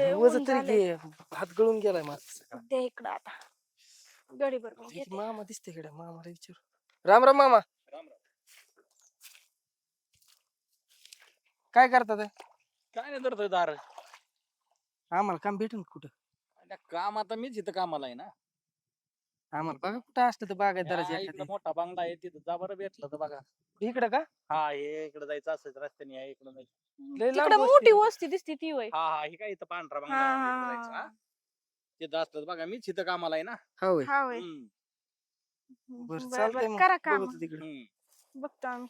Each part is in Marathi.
लय वज ऊन तरी. घे. हात गळून गेलाय माझा. दे इकडं आता. गडी बरोबर मामा दिसते कडे मामाला विचार. राम राम मामा. काय करतात काय नाही धरतोय दार. आम्हाला काम भेटून कुठं? आता काम आता मीच इथं कामाला आहे ना. आम्हाला बघा कुठं असलं तर इकडं एखादी. मोठा बांगला आहे तिथं जा बरं भेटलं तर बघा. इकडं का? हा हे इकडे जायचं असेल रस्त्याने आहे इकडे जायचं लय तिकडे लांब मोठी वस्ती. वस्ती दिसती ती वय हा हा हे काय इथं पांढरा बांगला हा, हा, हा. हा? तिथं बघा मीच इथं कामाला आहे ना. हा होय. हा वय हम्म, बरं बरं, चालतंय बरं, मग. करा काम. बघतो तिकडं. हम्म. बघतो आम्ही.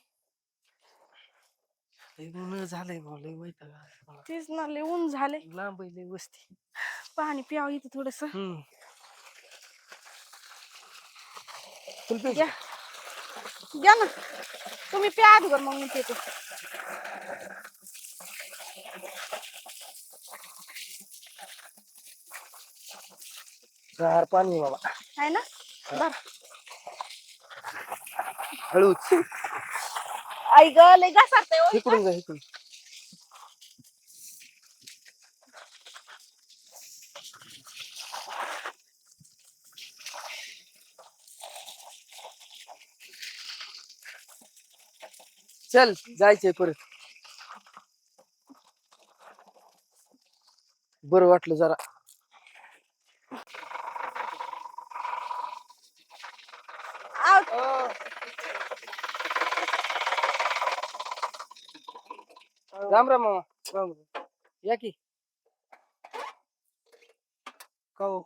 लय ऊन झालंय भाऊ लय वैताग आलाय मला. तेच ना लय ऊन झाले लांब आहे लय वस्ती. पाणी प्यावं इथं थोडस. हम्म. तुला प्यायची घ्या? घ्या ना. तुम्ही प्या अगोदर मग मी पिते. गार पाणी आहे बाबा. आहे ना? बर. हळूच. आई ग लय घासारतंय हो. इकडून जा इकडून. चल जायचंय परत. बरं वाटलं जरा. राम राम मामा राम राम या की का हो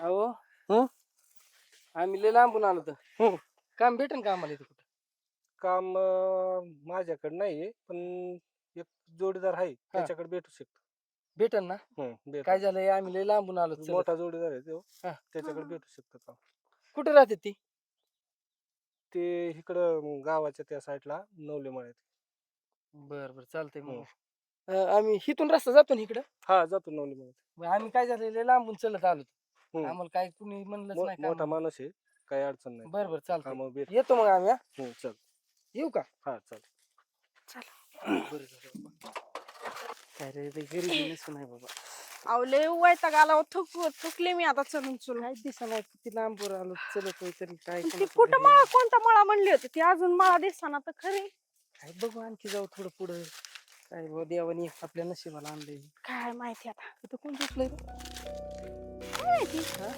अहो हं? आम्ही लय लांबून आलो तर. काम भेटेन का आम्हाला इथं कुठं काम माझ्याकडे नाहीये पण एक जोडीदार आहे त्याच्याकडे भेटू शकतो भेटेन ना हं, भेटेल. काय झालंय आम्ही लय लांबून आलो. मोठा जोडीदार आहे तो हा. त्याच्याकडे. भेटू शकतो काम कुठे राहते ती ते इकडं गावाच्या त्या साईडला नवले मळ्यात. बर बर. चालतंय मग. अं, आम्ही हिथून रस्ता जातो ना इकडं? हा जातो नवले मळ्यात. मग आम्ही काय झालं लय लांबून चलत आलो. आम्हाला काय कुणी म्हणलंच मो- नाही मोठा. माणूस आहे काही अडचण नाही. बर बर. हा चालतंय. मग भेट. येतो मग आम्ही हा? चल. येऊ का? हा चल. काय रे गरीब नसून आहे बाबा. अहो लय वैताग आला. थुक थुकले मी आता चलून चलून. काय दिसा नाही किती लांबवर आलो चलत तरी काय ती कोणाचं कुठं मळा कोणता मळा म्हणली होती? ती अजून मळा दिसताना तर खरी. काय बघू आणखी जाऊ थोडं पुढं. काय बाबा देवानी आपल्या नशिबाला आणलंय. काय माहिती आता. इथं कोण झोपलंय रे? काय माहिती? हा?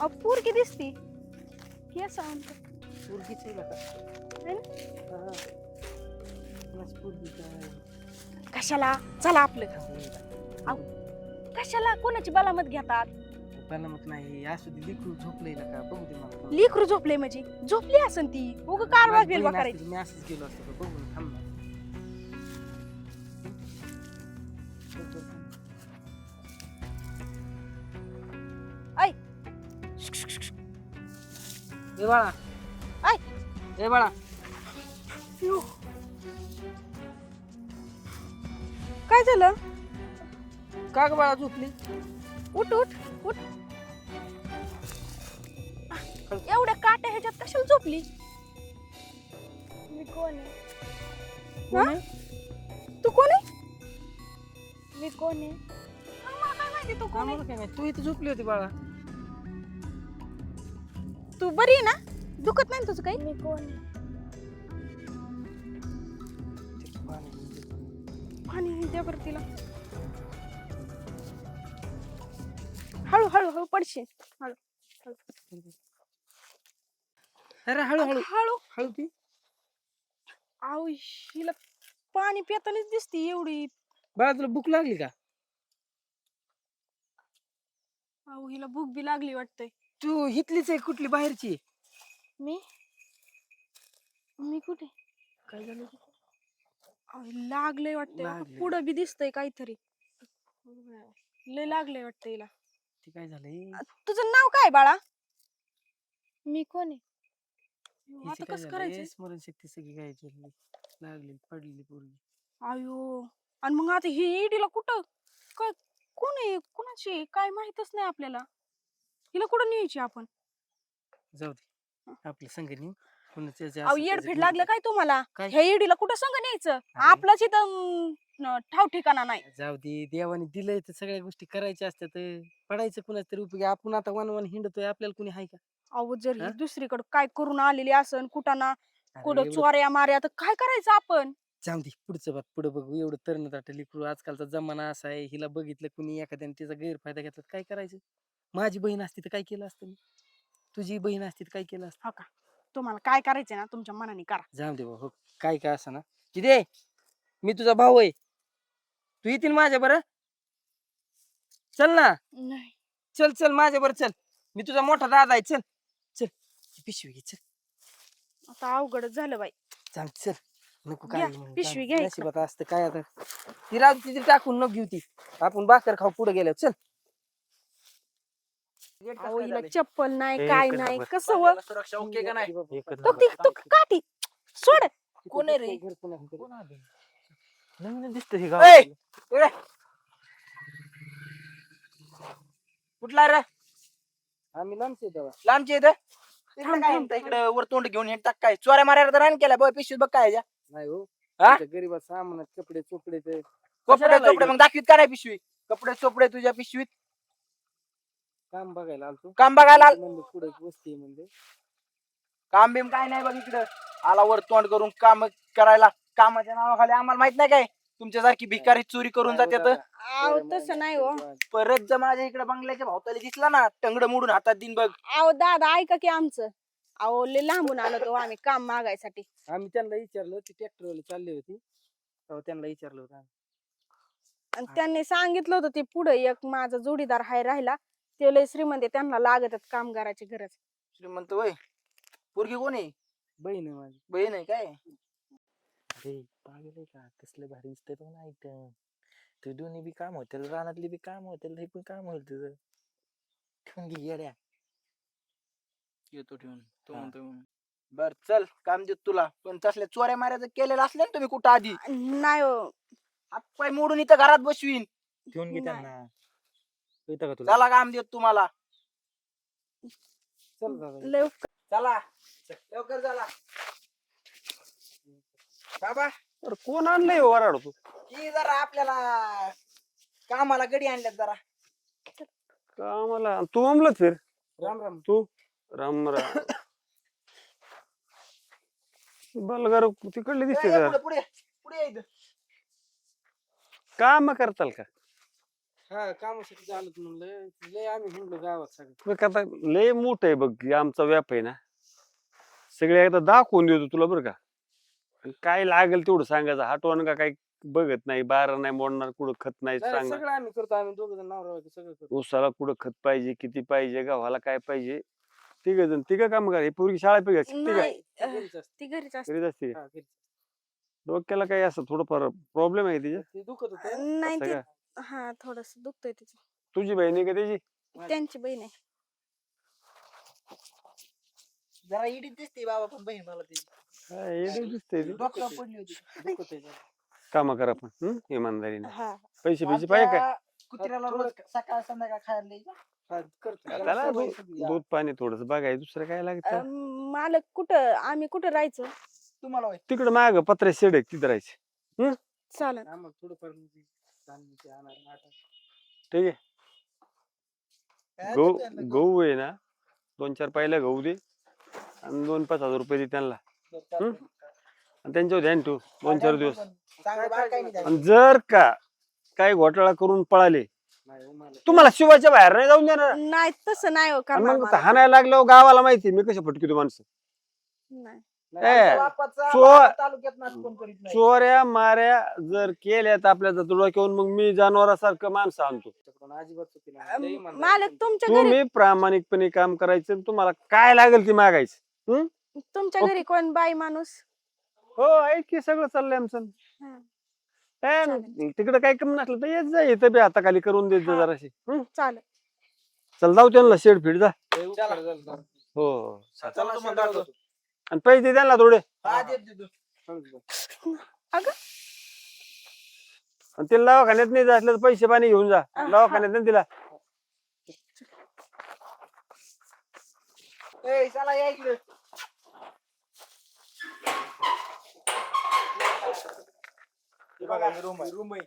अहो पोरगी दिसती. म्हणतो आहे का है हा. कोणाची पोरगी काय? कशाला? चला आपलं. थांब, कशाला कोणाची बलामत घेतात मला मग नाही असू दे लिकरू झोपलंय ना का बघू दे मला थोडं. लिकरू झोपले म्हणजे झोपली असन ती उग कारवा माझी बिलवा बहीण करायची मी असंच गेलो असतो का? बघू ना, थांब ना. बघ, बघ. ए बाळा ऐ. ए बाळा. काय झालं का ग बाळा झोपली? उठ उठ उठ. एवढ्या काट्या ह्याच्यात कशाला झोपली? मी कोण आहे? कोण आहे? तू कोण आहे? मी कोण आहे? हा, मला काय माहिती तू कोण आहे? आम्हाला काय माहीत, तू इथे झोपली होती बाळा. तू बरी आहे ना? दुखत नाही ना तुझं काही? मी कोण पाणी द्या बरं तिला. हळू पडशील. हळू अरे हळू हळू. हळू. हळू पी. आऊ हिला पाणी पितानाच दिसती एवढी. बाळा तुला भूक लागली का? आऊ हिला भूक बी लागली वाटतंय. तू हितलीच आहे कुठली बाहेरची? आहे? मी? मी कुठे? काय झालं आऊ, लागलंय वाटतंय. लागलंय. पुढं बी दिसतंय काहीतरी. लय लागलंय वाटतंय हिला. ते काय झालंय तुझं नाव काय बाळा? मी कोण आहे? हिचं आता काय कसं झालंय, करायचं? स्मरणशक्ती सगळी काय झाली. लागली पडलेली पोरगी. अयो आणि मग आता ही ईडीला कुठं? काय कोण आहे? कोणाची आहे? काय माहितच नाही आपल्याला. हिला कुठं न्यायची आपण? जाऊ दे. आपल्या संघ नेऊ. अहो येड फेड लागलं. काय तुम्हाला? काय? ह्या येडीला कुठं संग न्यायचं? अरे. आपलंच इथं अं, न- ठाव ठिकाणा नाही. जाऊ दे देवाने दिलंय तर सगळ्या गोष्टी करायच्या असतात पडायचं कुणाच तरी उपयोगी. आपण आता वन वन हिंडतोय आपल्याला कुणी हाय का? अहो जर हा? ही? दुसरीकडे काय करून आलेली असन कुठं ना अरे कुठं एवढं- चोऱ्या मार्या तर काय करायचं आपण? जाऊ दे पुढचं बघ पुढं बघू. एवढं तरण ताटली आजकालचा जमाना असा आहे हिला बघितलं कुणी एखाद्याने तिचा गैरफायदा घेतला तर काय करायचं? माझी बहीण असती तर काय केलं असतं मी? तुझी बहीण असती तर काय केलं असतं? हो का? तुम्हाला काय करायचंय ना तुमच्या मनाने करा. जाऊ दे भाऊ काय काय असं ना. किती मी तुझा भाऊ आहे. तू येतील माझ्या बरं? चल ना. नाही. चल चल माझ्या बरं चल. मी तुझा मोठा दादा आहे चल. चल ही पिशवी घे चल. आता अवघडच झालं बाई. चाल चल. नको घ्या, काय पिशवी घ्या. इकडं. नशिबात असतं काय आता? ती राहू तिथे टाकून नको घेऊ ती. आपण भाकर खाऊ पुढे गेल्या चल. अहो कसं हिला झालंय? चप्पल नाही काय नंबर. नाही कसं व? सुरक्षा ओके का नाही? एकच तो ती तो काठी सोड. कोण आहे रे? नवीन दिसतं हे ए! गाव इकडे. कुठला रे? आम्ही लांबचे तेव्हा. लांबचे थांब, इकडे थांब, वर तोंड घेऊन हे टाक काय? चोऱ्या मारायला तर रान केला. बघ पिशवीत बघ काय. नाही हो. हा? आमच्या गरीबात सामानात कपडे चोपडे ते. कपडे कशाला चोपडे? मग दाखवीत का नाही पिशवी? कपडे चोपडे तुझ्या पिशवीत? काम बघायला आलतो. काम बघायला आल- म्हणलं पुढे वस्ती आहे म्हणजे काम बिम काय नाही बघ इकडं. आला वर तोंड करून काम करायला. कामाच्या नावाखाली आम्हाला माहीत नाही काय. तुमच्यासारखी भिकारी चोरी करून? अहो बरं, तसं नाही हो. परत जर माझ्या इकडे बंगल्याच्या भावताली दिसला ना टंगड मोडून हातात दिन बघ. अहो दादा ऐका की आमचं. अहो लय लांबून आलो तो आम्ही काम मागायसाठी. आम्ही त्यांना विचारलं ती ट्रॅक्टरवाली चालली होती. तेव्हा त्यांना विचारलं होतं आम्ही. आणि त्यांनी सांगितलं होतं ते पुढे एक माझा जोडीदार हाय राहिला. ते लय श्रीमंत आहे, त्यांना लागत आहेत कामगाराची गरज. श्रीमंत वय? पोरगी कोण आहे? बहीण आहे माझी. बहीण आहे काय? अरे पागल आहे का? कसलं भारी दिसतंय तो ना आयटम ते दोन्ही बी काम होतील रानातली बी काम होतील हे पण काम होईल तुझं ठेवून घे येड्या. येतो ठेवून तो हा. म्हणतोय म्हणून. बर चल काम देत तुला. पण तसल्या चोऱ्या माऱ्याचं केलेलं असलं ना तुम्ही कुठं आधी? नाही हो. हात पाय मोडून इथं घरात बसवीन. ठेवून घे नाही. त्यांना. येतं का तुला? चला काम देत तुम्हाला. चल दादा लय उपकार. चला. लवकर चला. बाबा. अरे कोण आणलंय वराड तू? ही जरा आपल्याला कामाला गडी आणल्यात जरा. कामाला तू म्हणलं फिर. राम राम. तू? राम राम. बलगार तिकडले दिसते का पुढे पुढे पुढे ये इथं. काम करताल का? हा कामासाठी झालं म्हणलं लय आम्ही म्हणलो गावात सगळं. बघ आता लय मोठ आहे बघ आमचा व्याप आहे ना. सगळे एकदा दाखवून देतो तुला बरं का. आणि काय लागेल तेवढं सांगायचं. हटवण का काय बघत नाही बारा नाही मोडणार कुठं खत नाही नाही, सांगणार. सगळं आम्ही करतो आम्ही दोघ जण नवरा बायको सगळं करतो. ऊसाला कुठं खत पाहिजे किती पाहिजे गव्हाला काय पाहिजे तिघ जण तिघ काम करा. ही पोरगी शाळा पेक्षा किती काय नाही ती अह, घरीच असते. ती घरीच असते. करीत असते का? हा, घरीच. डोक्याला काही असं थोडंफार प्रॉब्लेम आहे तिच्या? ते दुखत होतं. नाही असं ते का? हा थोडस दुखतंय तिचं. तुझी बहिणी का त्याची? त्यांची बहीण आहे. जरा इडीत दिसते बाबा पण बहीण मला ती काय येडं दिसतंय ते. डोक्यावर पडली होती. दुखत आहे जरा. कामं करा पण हं? इमानदारीने. हा. पैसे पैसे पाहिजे काय आमच्या कुत्र्याला रोज सकाळ संध्याकाळ खायला द्यायचं. हा, करतो. त्याला त्याला सवय दूध- सगळी. दूध पाणी थोडस बघाय दुसरं काय लागतं? अं, मालक कुठं आम्ही कुठं राहायचं? तुम्हाला. तिकडं माग पत्र्या शेड आहे तिथं राहायचे. चालन आम्हाला थोडंफार ठीक आहे गहू? गहू आहे ना दोन चार पाहिलं गहू दे आणि दोन पाच हजार रुपये दे त्यांना हं? आणि त्यांच्यावर ध्यान ठेवू दोन चार दिवस नाही. आणि जर का काही घोटाळा करून पळाले नाही हो, तुम्हाला शिवाच्या बाहेर नाही जाऊन देणार नाही तसं नाही हो आणि करणार मग मला. हाणायला लागल्यावर गावाला माहिती मी कशी फटकी माणसं नाही. नाही, ए, आमच्या बापाचा चो- बाबा तालुक्यात नाच कोण करीत नाही. चोऱ्या माऱ्या जर केल्यात आपल्या डोक्यावरून मग मी जनावरासारखं माणसं आणतो अजिबात चुकी नाही. मालक. तुमच्या घरी तुम्ही प्रामाणिकपणे काम करायचं आणि तुम्हाला काय लागेल ते मागायचं तुमच्या. घरी कोण बाई माणूस हो ऐक की सगळं चाललंय आमचं हा, ए, चालेल. तिकडे काही कमी नसलं तर येत जा इथं बी हाताखाली करून देत जा हा. जराशी हं? चालेल चल जाऊ त्यांना शेड फिट जा झाले. हो हो. चला. आणि पैसे द्या ना थोडे. आणि तिला दवाखान्यात नाही जायचं तर पैसे पाणी घेऊन जा. दवाखान्यात ना तिला. ए चला हे बघा रूम आहे. रूम आहे.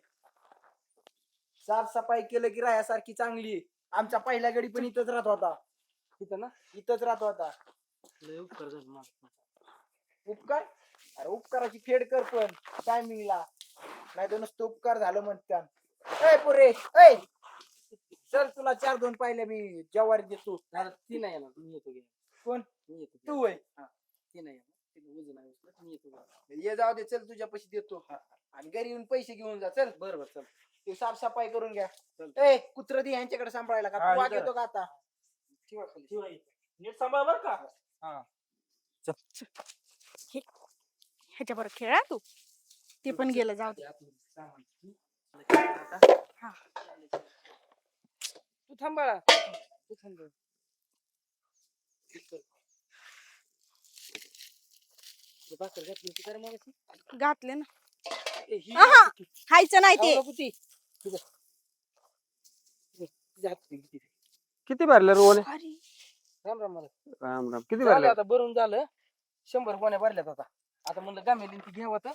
साफसफाई केलं की राहण्यासारखी चांगली. आमच्या पहिल्या गडी पण इथंच राहत होता. इथं ना? इथंच राहत होता. लय उपकार झाले माझे. उपकार? अरे उपकाराची फेड कर पण टायमिंगला नाही तर नुसतं उपकार झालं म्हणत्या ए पुरे ए! चल तुला चार दोन पाहिल्या मी जवारी देतो दादा ती नाही येणार मी येतो घे कोण? मी येतो तू आहे ती नाही येणार तिला वजन आहे उचलत, मी येतो. ये जाऊ दे चल तुझ्या पैसे देतो. आणि घरी येऊन पैसे घेऊन जा चल. बरं बरं चल. ते साफसफाई करून घ्या. चल. ए कुत्र दे यांच्याकडे सांभाळायला का? हा, तू वाघ इथं. येतो का आता? ठेवा खाली. नीट सांभाळ बर का? ह्याच्या बरोबर खेळा तू ते पण गेलं जाऊ दे हा. तू थांबाळा तू थांब भाकर घातली होती का रे मगाशी? घातले ना ए, ही आहा. किती- खायचं नाही ते खाऊ नको ती. तुझं. किती. किती भरल्या रोने अरे राम राम मला राम राम. किती झालं भरल्या आता भरून झालं. शंभर गोण्या भरल्यात आता. आता म्हणलं गामेली ती घ्यावं तर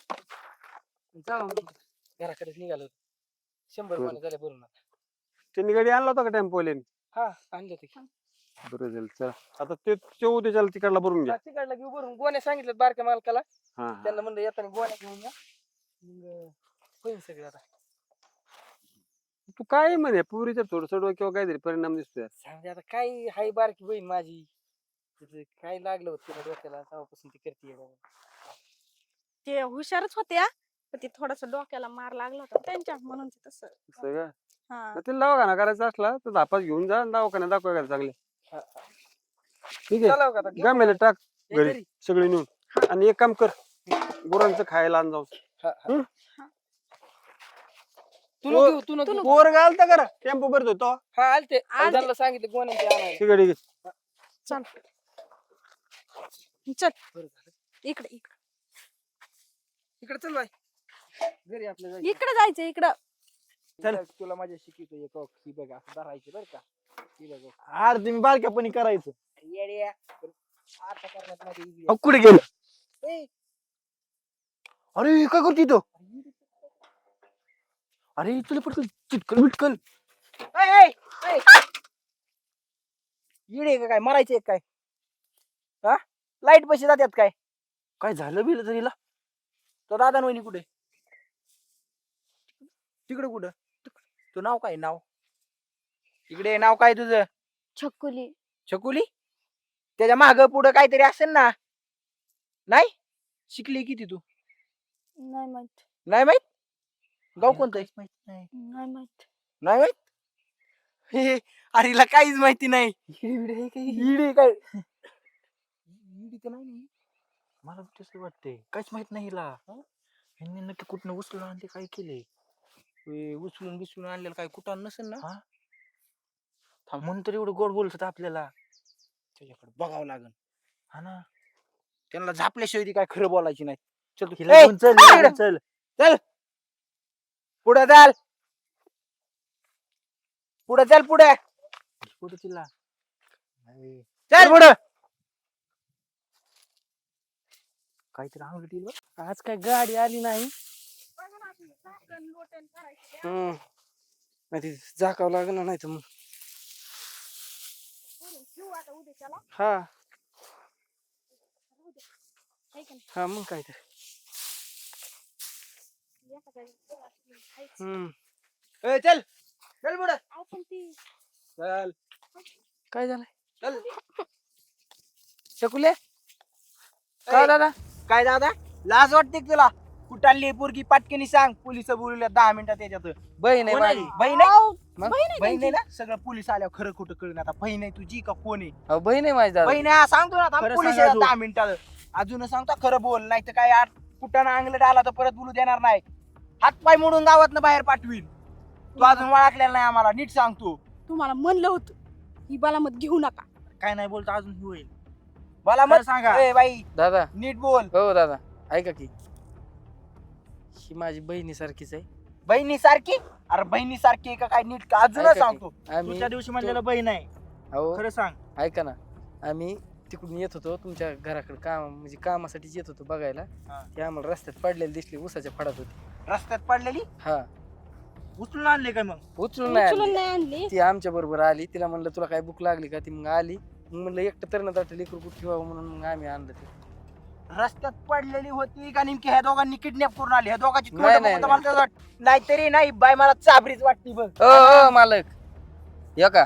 जाऊ घराकडेच निघालो. शंभर बरं. गोण्या झाल्या भरून आता. त्यांनी गाडी आणला होता का टेम्पोले हा आणले ते बरं झालं चला. आता ते ते उद्याच्याला तिकडला भरून घ्या. तिकडला घेऊ भरून. गोण्या सांगितलं बारक्या मालकाला. हा हा. त्यांना म्हणलं येताना गोण्या घेऊन या. मग होईल सगळं आता. तू काय म्हणे? पुरीच्या थोडं थोडं किंवा काहीतरी परिणाम दिसतोय. सांगते आता काय हाय बारकी बहीण माझी. तिचं काय लागलं होतं तिला डोक्याला? तेव्हापासून ती करते ते हुशारच होत्या पण ते थोडस डोक्याला मार लागला होता त्यांच्या म्हणून ते तसं. सगळं हा. मग ते दवाखाना करायचा असला तर धापास घेऊन जा आणि दवाखान्यात दाखवा का चांगले. ठीक आहे. चला हो गामेला टाक ये घरी. सगळे नेऊन. आणि एक काम कर गुरांचं खायला आण जाऊ? तू नको घेऊ, तू नको घेऊ. पोर घालता करा. टेम्पो भरत होतो हा आलते. त्यांना सांगितलं गोण्यांची आणायला. ठीक आहे ठीक आहे चल. चल. इकडे इकडे. इकडे चल बाय घरी आपल्या जायचं. इकडे जायचं इकडं. चल. तुला माझ्या शिकवतो एक ओक, ही बघा असं धरायची बरं का. ही बघ. आर तुम्ही बारक्यापणी करायचं. येड्या. पण आता करण्यात माझी इजी अहो, कुठे गेलं. ए, अरे काय करते तो? अरे तुला पटकन चिटकल बिटकल. येडे का काय? मरायचे काय? हा? लाइट पैसे जातात काय? काय झालं बिल तरीला तो दादा वहिनी कुठे? तिकडे कुठं? तू नाव काय? नाव? इकडे नाव काय तुझं? छकुली. छकुली? त्याच्या माग पुढं काहीतरी असेल ना? नाही? शिकली किती तू? नाही माहीत. नाही माहीत? गाव कोणतं? आहे? माहीत नाही. नाही माहीत. नाही माहीत? हे, अरे हिला काहीच माहिती नाही. आहे काही इडी काय? इडी तर नाही. ना. मला बी तसं वाटतंय. काहीच माहीत नाही हिला. ह्यांनी नक्की कुठनं उचलून आणले काय केले? हे उचलून बिचलून आणलेलं काय कुठं नसेल ना? म्हणून तर एवढं गोड बोलत होता आपल्याला. त्याच्याकडे बघावं लागल हा ना. त्यांना झापल्याशिवाय ती काय खरं बोलायची नाही. चल तू. हिला ए, चल इकडे. घेऊन चल! पुढे चाल. पुढे चल पुढे. कुठे नाही, चल पुढे. काहीतरी आणलं तिला आज काय गाडी आली नाही. हम्म. नाही ते झाकावं लागलं नाही तर मग. हा. हा मग काय तर. हम्म. ए, चल. चल आपण ती. चल. काय झालं चल. शकुले? काय दादा? काय दादा? लाज वाटते का तुला? कुठाली पोरगी? पाटकेनी सांग. पोलीस बोलवल्या दहा मिनिटात त्याच्यात बहीण आहे? माझी. बहीण आहे? आव, मग? बहीण आहे बहीण आहे त्यांची. ना? सगळं पोलीस आल्यावर खरं खोटं कळून आता बहीण आहे तुझी का कोण आहे? अहो, बहीण आहे माझी दादा. बहीण आहे हा, सांगतो ना खरं पोलीस सांगा तू. दहा मिनिटात. अजून सांगता खरं बोल. नाही तर काय यार कुठं अंगलट आला तर परत बोलू देणार नाही. हात पाय मोडून गावात बाहेर पाठवीन. तू अजून वळखलेला नाही आम्हाला नीट सांगतो तुम्हाला म्हणलं होतं ही बालामत घेऊ नका. काय नाही बोलता अजून ही होईल. मला खरं सांगा. ए बाई दादा. नीट बोल. हो दादा. ऐका की. ही माझी बहिणी सारखीच आहे. बहिणी सारखी अरे बहिणी सारखी आहे का काय नीट का? अजून ऐका की. सांगतो. आम्ही तुझ्या दिवशी म्हणलेलं बहीण आहे. अहो. खरं सांग. ऐका ना. आम्ही तिकडून येत होतो तुमच्या घराकडे काम म्हणजे कामासाठी येत होतो बघायला. हा. ते आम्हाला रस्त्यात पडलेली दिसली उसाच्या फडात होती. रस्त्यात पडलेली? हा. उचलून आणले काय मग? उचलून नाही उचलून आणली. नाही आणली. ती आमच्या बरोबर आली. तिला म्हणलं तुला काय भूक लागली का? ती मग आली. मग म्हणलं एकटं तर ना लेकरू कुठं ठेवावं? म्हणून मग आम्ही आणलं ते. रस्त्यात पडलेली होती का नेमकी? ह्या दोघांनी किडनॅप करून आली ह्या दोघांची तोंड नाही, बघून नाही, तर मला तर वाट- नाहीतरी नाही बाय मला चाबरीच वाटती बघ. ओ ओ मालक. या का?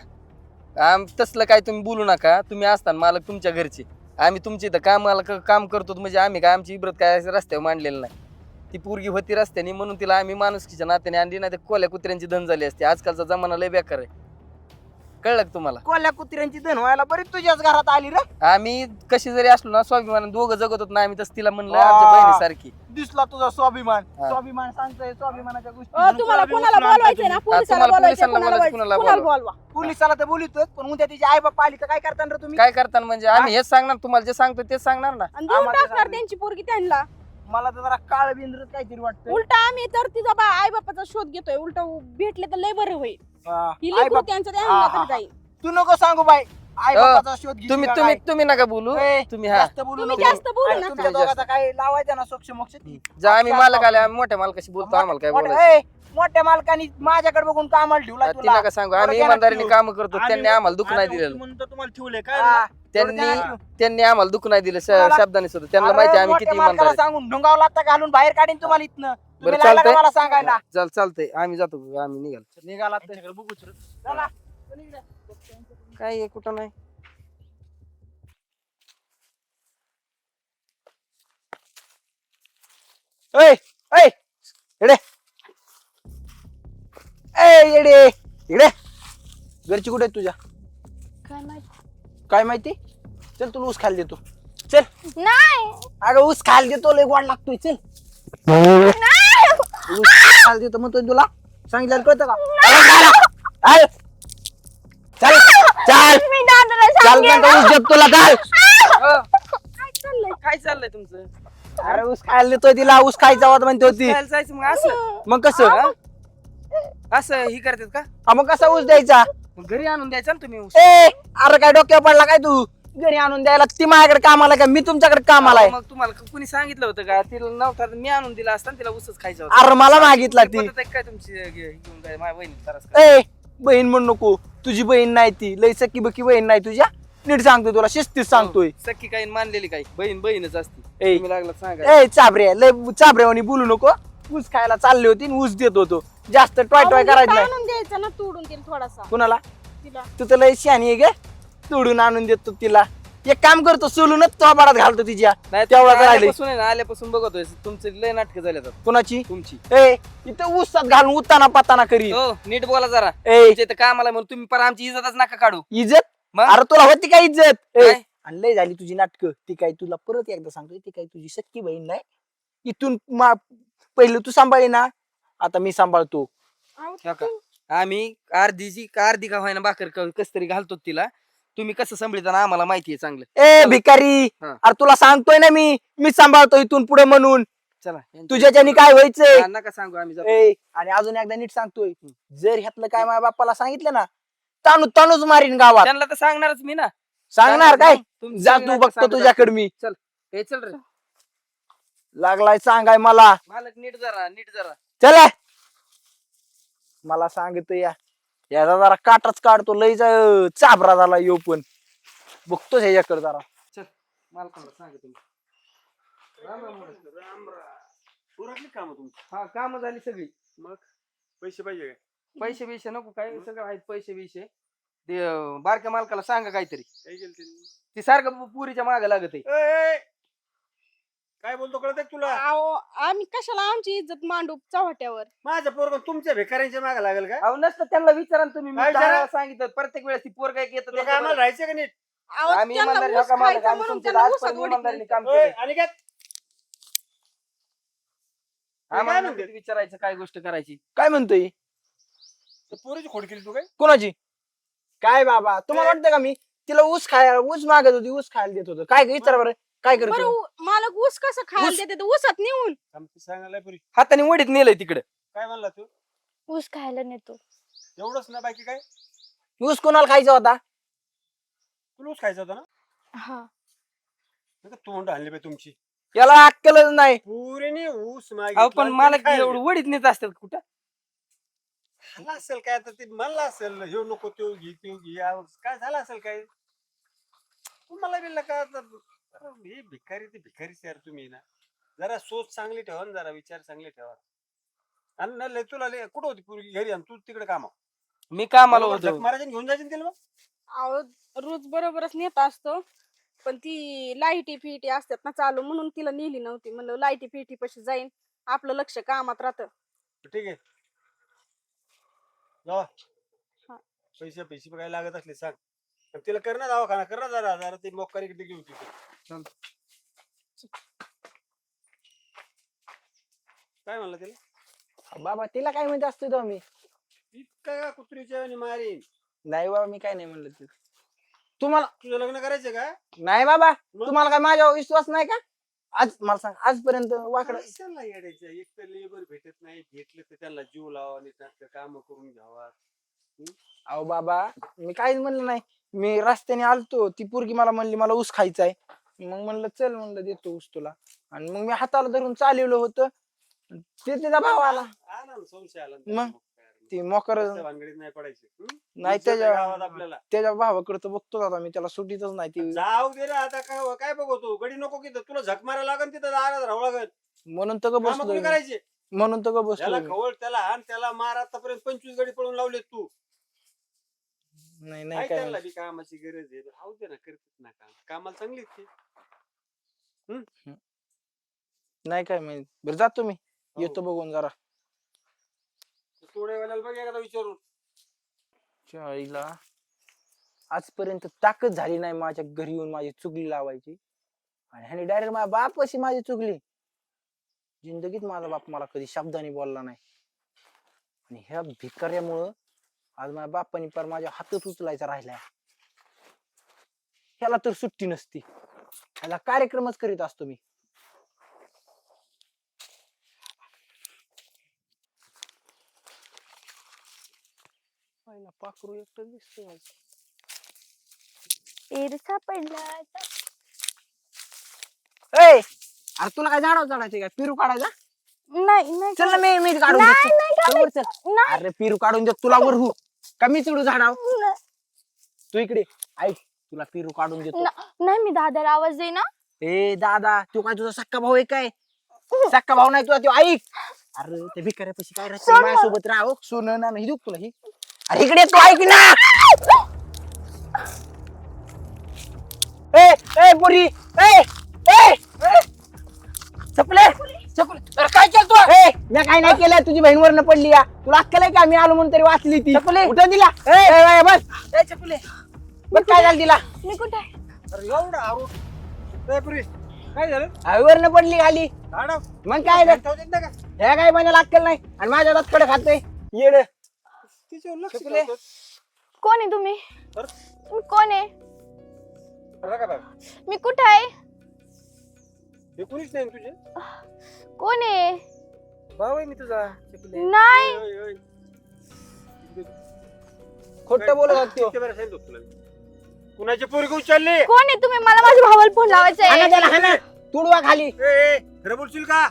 आम तसलं काय तुम्ही बोलू नका. तुम्ही असताना मालक तुमच्या घरचे. आम्ही तुमच्या इथं कामाला क- काम करतो. म्हणजे आम्ही काय आमची इब्रत काय असं रस्त्यावर मांडलेलं नाही. ती पोरगी होती रस्त्याने म्हणून तिला आम्ही माणुसकीच्या नात्याने आणली नाही तर कोल्या कुत्र्यांची धन झाली असते. आजकालचा जमाना लय बेकार आहे. कळलं का तुम्हाला? कोल्या कुत्र्यांची धन व्हायला बरी तुझ्याच घरात आली रे. आम्ही कशी जरी असलो ना स्वाभिमान दोघं जगत होत ना आम्ही तस तिला म्हणलं वा. आमच्या बहिणीसारखी. दिसला तुझा स्वाभिमान. हा. स्वाभिमान सांगतोय स्वाभिमानाच्या गोष्टी तुम्हाला तुला कोणाला बोलवायचंय ना. पोलिसाला तुम्हाला बोलवायचंय पोलिसांना कोणाला बोलायचं, बोलवायचं? कोणाला कोणाला बोलवा? पोलिसाला तर बोलितोच पण उद्या तिचे आई बाप आली तर काय करता रे तुम्ही? काय करताना म्हणजे? आम्ही हेच सांगणार तुम्हाला जे सांगतो तेच सांगणार ना. आणि देऊन आम्हाला टाकणार सांगितलं. त्यांची पोरगी त्यांना. मला तर जरा काळ बिंद्र काहीतरी वाटतं उलट आम्ही तर तिचा बा आई बापाचा शोध घेतोय. उलट भेटले तर लय बरं होईल. हा. ही आई लेकरू बाप त्यांचं हा, त्यांना हा, तरी जाईल तू नको सांगू बाई. आई अ, बापाचा शोध तुम्ही का तुम्ही काय? तुम्ही नका बोलू. ए, तुम्ही हा. जास्त बोलू तुम्ही नको. जास्त बोलू आणि नका. तुमच्या दोघांचा काय लावायचा ना सोक्ष मोक्ष ती जा आम्ही मालक आले बाप. आम्ही मोठ्या मालकाशी बोलतो आम्हाला काय बोलायचं? मोठ्या मालकानी माझ्याकडे बघून कामाला ठेवला ती नका सांगू आम्ही इमानदारीने काम करतो त्यांनी आम्हाला दुःख नाही दिलेलं. तुम्हाला ठेवले त्यांनी त्यांनी आम्हाला दुःख नाही दिलं श- शब्दाने सुद्धा. त्यांना माहिती आहे आम्ही किती इमानदार आहे. सांगून ढुंगावला आता घालून बाहेर काढीन तुम्हाला इथनं. बरं तुम्ही लागला का चालतंय. मला सांगायला? चल चालतंय. आम्ही जातो आम्ही निघाल. निघाला तर. चला. काय आहे, कुठं नाही? ऐ ऐ इकडे. ए येडे इकडे घरची कुठे आहेत तुझ्या? काय माहिती? काय माहिती? चल तुला ऊस खायला देतो. चल. नाही. अगं ऊस खायला देतो लय गोड लागतोय चल. ऊस खायला देतो म्हणतोय तुला. सांगितलं कळतं का? अरे, चल. चल. मी दादाला चल सांगेन. म्हणतो ऊस देतो तुला चाल. काय चाललंय? काय चाललंय तुमचं? अरे ऊस खायला देतोय तिला. ऊस खायचा होता म्हणते होती. खायला जायचं मग असं. मग कसं? असं ही करतात का? हा, मग कसा ऊस द्यायचा? मग घरी आणून द्यायचा ना तुम्ही ऊस. ए अरे काय डोक्यावर पडला काय तू? घरी आणून द्यायला ती माझ्याकडे कामाला का? मी तुमच्याकडे कामाला आहे. मग तुम्हाला कुणी सांगितलं होतं का? तिला नव्हता तर मी आणून दिला असता ना तिला ऊसच खायचा होता. अरे मला मागितला ती. पद्धत आहे काय तुमची घे- घेऊन काय माझ्या बहिणी त्रास ए बहीण म्हणू नको. तुझी बहीण नाही ती. लय सकी बकी बहीण नाही तुझ्या. नीट सांगतोय तुला शिस्तीत सांगतोय. सख्खी काही मानलेली काही. बहीण बहीणच असती. ए. तुम्ही लागला सांगा. ए चाबरे लय चाबऱ्यावानी बोलू नको. ऊस खायला चालले होती आणि ऊस देत होतो. जास्त टॉय टॉय करायचं नाही आणून द्यायचं ना तोडून तिला थोडासा. कुणाला? तिला. तू तर लय शहाणी आहे गे. तोडून आणून देतो तिला. एक काम करतो सोलूनच तो बाडात घालतो तिच्या. नाही तेवढा. आल्यापासून आहे ना आल्यापासून बघतोय. तुमचे लय नाटकं झाले आता. कुणाची? तुमची. ए इथं ऊसात घालून उताना पाताना करी. हो नीट बोला जरा. ए. तुमच्या इथं कामाला म्हणून तुम्ही पर आमची इज्जतच नका काढू. इज्जत? मग? अरे तुला होती काय इज्जत? ए, काय? आणि लय झाली तुझी नाटक. ती काय तुला परत एकदा सांगतोय? ती काय तुझी सक्की बहीण नाही? इथून मा- पहिलं तू सांभाळी ना. आता मी सांभाळतो. हो का? आम्ही अर्धीची अर्धी का व्हायना भाकर क- कस तरी घालतो तिला. तुम्ही कसं संभळताना आम्हाला माहिती आहे चांगलं. ए भिकारी! हा. अरे तुला सांगतोय ना मी. मी सांभाळतो इथून पुढे म्हणून. चला. यांच्या- तुझ्याच्यानी काय व्हायचंय? हा, नका सांगू आम्ही जातो. ए आणि अजून एकदा नीट सांगतोय. जर ह्यातलं काय माझ्या बाप्पाला सांगितलं ना ताणू ताणूच मारीन गावात. त्यांना तर सांगणारच मी ना. सांगणार काय? तुमचं जा तू बघतो सांगू तुझ्याकडे मी. जातो. हे चल रे. लागलाय सांगाय मला. मालक नीट जरा नीट जरा. चला. मला सांगतो या. याचा जरा काटाच काढतो लय जा- चाबरा झाला येऊ पण. बघतोच ह्याच्याकडे जरा. चल मालकाला सांग तुम्ही राम राम काम तुमची? हा काम झाली सगळी. मग? पैसे पाहिजे काय? पैसे बिशे नको काय सगळं आहेत पैसे बिशे ते अं, बारक्या मालकाला सांगा काहीतरी. काय केलं त्यांनी? ती सारखं पु- पुरीच्या मागे लागत आहे. ए, ए, काय बोलतो कळत तुला? अहो, आम्ही कशाला आमची इज्जत मांडू चव्हाट्यावर? माझं पोरग तुमच्या भिकाऱ्यांच्या मागे लागेल का? अहो नसतं त्यांना विचारा ना तुम्ही. मी काय दहा विचारा? वेळा सांगितलं प्रत्येक वेळेस ती पोर काय येतं तुला काय आम्हाला राहायचं का नीट? अहो, आम्ही त्यांना इमानदारी ऊस नका मालक खायचा आम्ही म्हणून तुमच्या त्यांना आजपर्यंत ऊसात उडीत इमानदारीने नाही. काम ओय, केलं. आणि काय आम्हाला म्हणते? विचारायचं काय गोष्ट करायची. काय म्हणतोय? पोरीची खोड केली तू काय? कोणाची? काय बाबा? तुम्हाला. वाटतं का मी? तिला ऊस खायला ऊस मागत होती ऊस खायला देत होतो. काय विचार बरं. काय करतो मालक ऊस कसं खायला? देते? ते ऊसात नेऊन. आमचं सांगायला पुरी. हाताने वडीत नेलंय तिकडे. काय म्हणला तू? ऊस खायला नेतो. एवढंच ना बाकी काय? ऊस कोणाला खायचा होता? तुला ऊस खायचा होता ना? हा. तोंड आणले बाई तुमची. याला अक्कलच नाही. पुरेने ऊस अहो मागितला पण आणि मला एवढं वडीत नेत असतात कुठं? झालं असेल काय आता ते? म्हणलं असेल ह्यो नको त्यो घे त्यो घे. काय झालं असेल काय? तुम्हाला बिल्ला का आता अरे हे भिकारी ते भिकारीच यार तुम्ही ना. जरा सोच चांगली ठेवा ना जरा विचार चांगले ठेवा. आणि ना लय तुला लय कुठं होती पूर्वी घरी आणि तू तिकडे कामा मी कामाला होतो. आणि घेऊन जायची ना तिला मग? अहो रोज बरोबरच नेत असतो. पण ती लाईटी फिटी असतात ना चालू म्हणून तिला नेली नव्हती. म्हणलं लाईटी फिटी पशी जाईन. आपलं लक्ष कामात राहतं. ठीक आहे. जावा. हा. पैसे पैसे काय लागत असले सांग. तिला कर ना दवाखाना कर ना जरा जरा ते मोकारी इकडे घेऊन तिथे. काय म्हणलं तिला? बाबा तिला काय म्हणत असतो तो मी? इतका का कुत्रीच्या आणि मारीन? नाही बाबा मी काय नाही म्हणलं ते तुम्हाला तुझं लग्न करायचं का? नाही बाबा मग? तुम्हाला काय माझ्यावर विश्वास नाही का? आज मला सांग आजपर्यंत वाकडं कशाला येडायचं? एक तर लेबर भेटत नाही भेटलं तर त्यांना जीव लावा आणि काम करून घ्यावा. अहो बाबा मी काहीच म्हणलं नाही. मी रस्त्याने आलतो ती पोरगी मला म्हणली मला ऊस खायचा आहे. मग म्हणलं चल म्हणलं देतो ऊस तुला. आणि मग मी हाताला धरून चालवलं होतं. ते त्याचा भाव आला. आला आला मग? ती मोकर त्याच्या नाही पडायचे हं? त्याच्या गावात आपल्याला. त्याच्या भावाकडे तर बघतो आता मी त्याला सुटीतच नाही ती. जाऊ दे रे आता काय काय बघतो गडी नको की तुला झक मारायला लागन तिथं दारात राहावं लागन म्हणून तर कोणी करायचे? म्हणून तर ग त्याला खवळ त्याला हाण त्याला मार. आतापर्यंत पंचवीस गडी पळून लावलेत तू. नाही नाही काय त्यांना बी कामाची गरज आहे राहू दे ना करतात ना काम. कामाला चांगली ते नाही काय माहीत बरं जातो मी. हो. येतो बघून जरा. थोड्या वेळेला बघ एकदा विचारून. आईला आजपर्यंत ताकद झाली नाही माझ्या घरी येऊन माझी चुगली लावायची. आणि ह्याने डायरेक्ट माझ्या बाप अशी माझी चुगली. जिंदगीत माझा बाप मला कधी शब्दाने बोलला नाही. आणि ह्या भिकाऱ्यामुळं आज माझ्या बापाने पर माझ्या हातच उचलायचा राहिलाय. ह्याला तर सुट्टी नसती. ह्याला कार्यक्रमच करीत असतो मी. पाखरू एकटं दिसतोय ए अरे तुला काय झाडावर चढायचे काय पिरू काढायचा नाही नाही चल ना मी मी काढून देतो. नाही चल वर चल. नाही. अरे पिरू काढून देत तुला वर हो का मी चढू झाडाव न- तू इकडे ऐक तुला पिरू काढून देतो. नाही मी दादाला आवाज देई ना ए दादा तू काय तुझा सक्का भाऊ आहे काय? सक्का भाऊ नाही तुझा तो ऐक. अरे ते भिकाऱ्यापाशी काय राहते. माझ्यासोबत राह सुन ना ही देऊ का तुला ही? अरे इकडे तू ऐक ना. ए ए पुरी ए ए ए! चपले. चपले. अरे काय केलं तू ए मी काय नाही केलं? तुझी बहीण वरनं पडली या. तुला अक्कल आहे का मी आलो म्हणून तरी वाचली ती? चपले. कुठं दिला. ए ए, ए, बस. ए चपले. काय झालं तिला? मी कुठे आहे? अरे एवढा आरोप. ए, पुरी, काय झालं? वरनं पडली खाली. झाडा? मग काय झालं? ठेवतात ना का? ह्या काय म्हणायला अक्कल नाही? आणि माझ्या हातात कडे खाते येड. तिच्यावर लक्ष चपले. कोण आहे तुम्ही? कोण आहे? बरं का बाबा? मी कुठे आहे? हे कुणीच नाही ना तुझे? कोण आहे? भाऊ आहे मी तुझा नाही. ओय. खोट बोलत होता त्यो. किती वेळा सांगितलं तुला मी? कुणाची पोरगी उचलली? कोण आहे तुम्ही? मला माझ्या भावाला फोन लावायचा हाना आहे त्याला हाना. तुडवा खाली. ए, ए, खरं बोलशील का?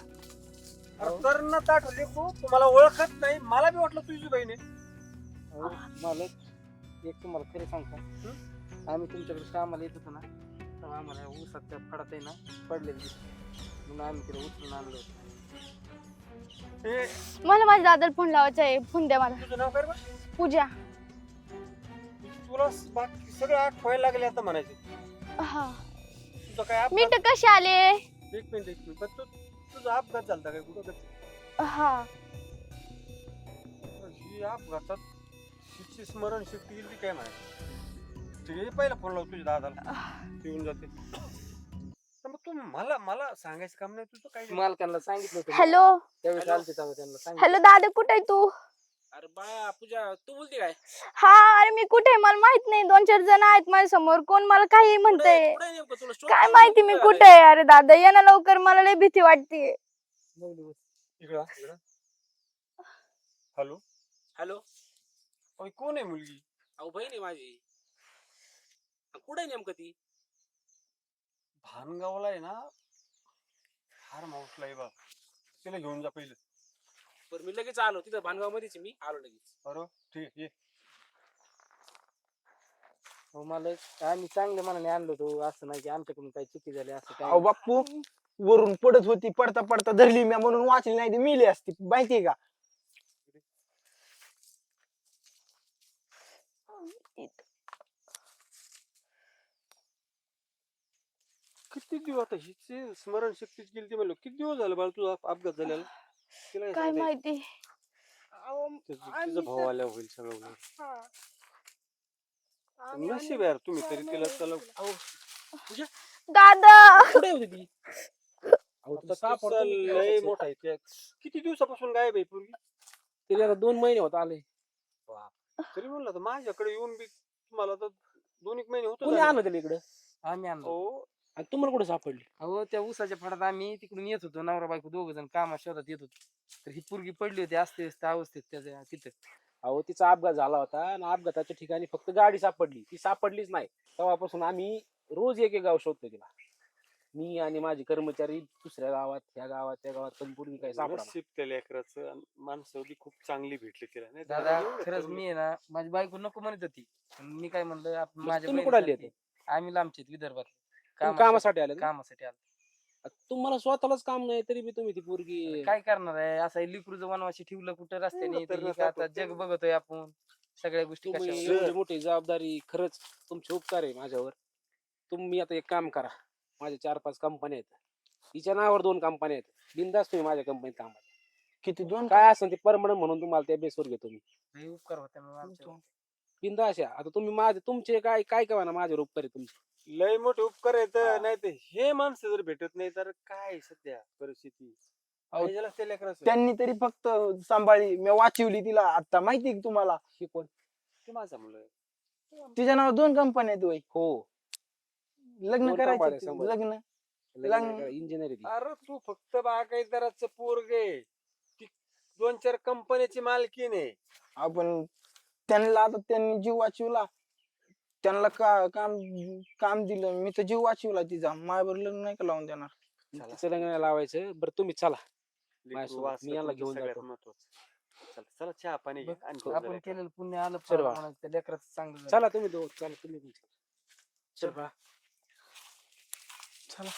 अरे तर न ताट लेकरू तुम्हाला ओळखत नाही. मला बी वाटलं तुझी बहीण आहे. मालक एक तुम्हाला खरं सांगता. आम्ही तुमच्याकडे कामाला येत होतो ना. तेव्हा आम्हाला ऊसात त्या फडात आहे ना पडलेलं दिसलं म्हणून आम्ही तिला उचलून आणलं होतं. ए, मला माझ्या दादाला फोन लावायचा आहे. फोन द्या मला. तुझं नाव काय रे? बा? पूजा. तुला स- बाकी सगळं आठ व्हायला लागले आता म्हणायचे. हा. तुझं काय मी अपघात तर कसे आले? एक मिनिट एक मिनिट. पण तू तुझा अपघात काय कुठं? हा. ही अपघातात तिची स्मरणशक्ती गेली काय म्हणायची ठीक आहे पहिला फोन लावतो तुझ्या दादाला. ते येऊन जाते. तर मग तू मला मला सांगायचं काम नाही तुझं काय मालकांना सांगितलं होतं. मी. हॅलो. त्यावेळेस हॅलो. आलते तेव्हा त्यांना सांगितलं. हॅलो दादा कुठे आहे तू? अरे बा पूजा तू बोलते काय? हा अरे मी कुठे आहे? मला माहीत नाही. दोन चार जण आहेत माझ्यासमोर कोण मला काही म्हणतंय? काय माहिती मी कुठे आहे? अरे दादा ये ना लवकर. मला लय भीती वाटते. इकडं इकडं. हॅलो. हॅलो. कोण आहे मुलगी? अहो बहीण आहे माझी. कुठे आहे नेमकं ती? भानगावला आहे ना फार माऊसला आहे बा तिला घेऊन जा पहिलं. बरं मी लगेच आलो. तिथं भानगाव मध्येच मी. आलो लगेच. बरोबर ठीक आहे ये. हो मालक आम्ही चांगल्या मनाने आणलो तो असं नाही की आमच्याकडून काही चुकी झाली असं अहो काही बाप्पू वरून पडत होती पडता पडता धरली मी म्हणून वाचली नाही ती मिली असती. माहितीये का? किती दिवस आता हिची स्मरणशक्तीच गेली ती म्हणलं किती दिवस झाले बाळा तुझा अपघात झालेला? तिला काय सांगता? माहिती? अहो, तिचं आम्ही तिचा भाऊ तर- आल्या होईल सगळं होईल. हा. आम्ही- नशीब यार तुम्ही तरी तिला चला दादा! कुठे होती ती? अहो आता तिचा किस्सा सापडतो मी लय केव्हापासून. मोठा आहे त्या- किती दिवसापासून गायब आहे पूर्वी तरी आता दोन महिने होत आले. तरी म्हणलं तर माझ्याकडे येऊन बी तुम्हाला तर दोन एक महिने कोणी होत आणलं त्याला इकडं? आम्ही आणलो हो आणि तुम्हाला कुठे सापडली? अहो त्या उसाच्या फडात आम्ही तिकडून येत होतो. नवरा बायको दोघ जण कामा शोधात येत होतो. तर ही पोरगी पडली होती असते व्यस्त अवस्थेत त्याच्या तिथं. अहो तिचा अपघात झाला होता आणि अपघाताच्या ठिकाणी फक्त गाडी सापडली. ती सापडलीच नाही. तेव्हापासून आम्ही रोज एक एक गाव शोधतो तिला. मी आणि माझे कर्मचारी दुसऱ्या गावात ह्या गावात त्या गावात पण पूर्वी काही सापडा नशीब त्या लेकराचं आणि माणसं खूप चांगली भेटली तिला. नाही तर दादा एवढं खरंच करून- मी आहे ना माझी बायको नको म्हणत होती. पण मी काय म्हणलं आपण माझ्या तुम्ही कुठे आले आम्ही लांबचे आहेत, विदर्भात तुम्ही कामासाठी आले? कामासाठी आलो तुम्हाला स्वतःलाच काम नाही तरी बी तुम्ही ती पोरगी काय करणार आहे? असं लिकरूचं वनवाशी ठेवलं कुठं रस्त्याने? तर रस्ता आता जग बघतोय आपण सगळ्या गोष्टी तुम्ही कशा एवढी मोठी जबाबदारी खरंच तुमचे उपकार आहे माझ्यावर. तुम्ही आता एक काम करा. माझ्या चार पाच कंपन्या आहेत. तिच्या नावावर दोन कंपन्या आहेत. बिंदास तुम्ही माझ्या कंपनीत काम किती दोन काय असेल ते परमनंट म्हणून तुम्हाला त्या बेसवर घेतो मी. उपकार होते मग. बिंदास या. आता तुम्ही माझे तुमचे काय काय काय म्हणा माझ्यावर उपकार आहे तुमचे? लय मोठे उपकार आहेत हा. नाही तर हे माणसं जर भेटत नाही तर काय सध्या परिस्थिती? अहो, लेकराचं. त्यांनी तरी फक्त सांभाळली मी वाचवली तिला आता माहिती का तुम्हाला? हे कोण? ते माझा मुलं आहे. तिच्या नावावर दोन कंपन्या आहेत वय हो. लग्न दोन करायचं कंपन्या ते, सांभाळ. लग्न. लग्न- इंजिनियर ती. अरे तू फक्त बागायतदाराचं पोरग आहे. ती दोन चार कंपन्याची मालकीन आहे. आपण त्यांना आता त्यांनी जीव वाचवला. त्यांना का काम काम दिलं. मी तर जीव वाचवला तिचा. माझ्यावर लग्न नाही का लावून देणार? तिचं लग्न नाही लावायचं. बरं तुम्ही चला. माझ्यासोबत. मी याला घेऊन सगळ्यात जातो. महत्वाचं. चला चला चहा पाणी घे आणि घेऊन आपण केलेलं पुण्य आलं चल. बा. लेकराचं चांगलं झालं. चला तुम्ही दोघं. चला तुम्ही पण चला. चल बा चला.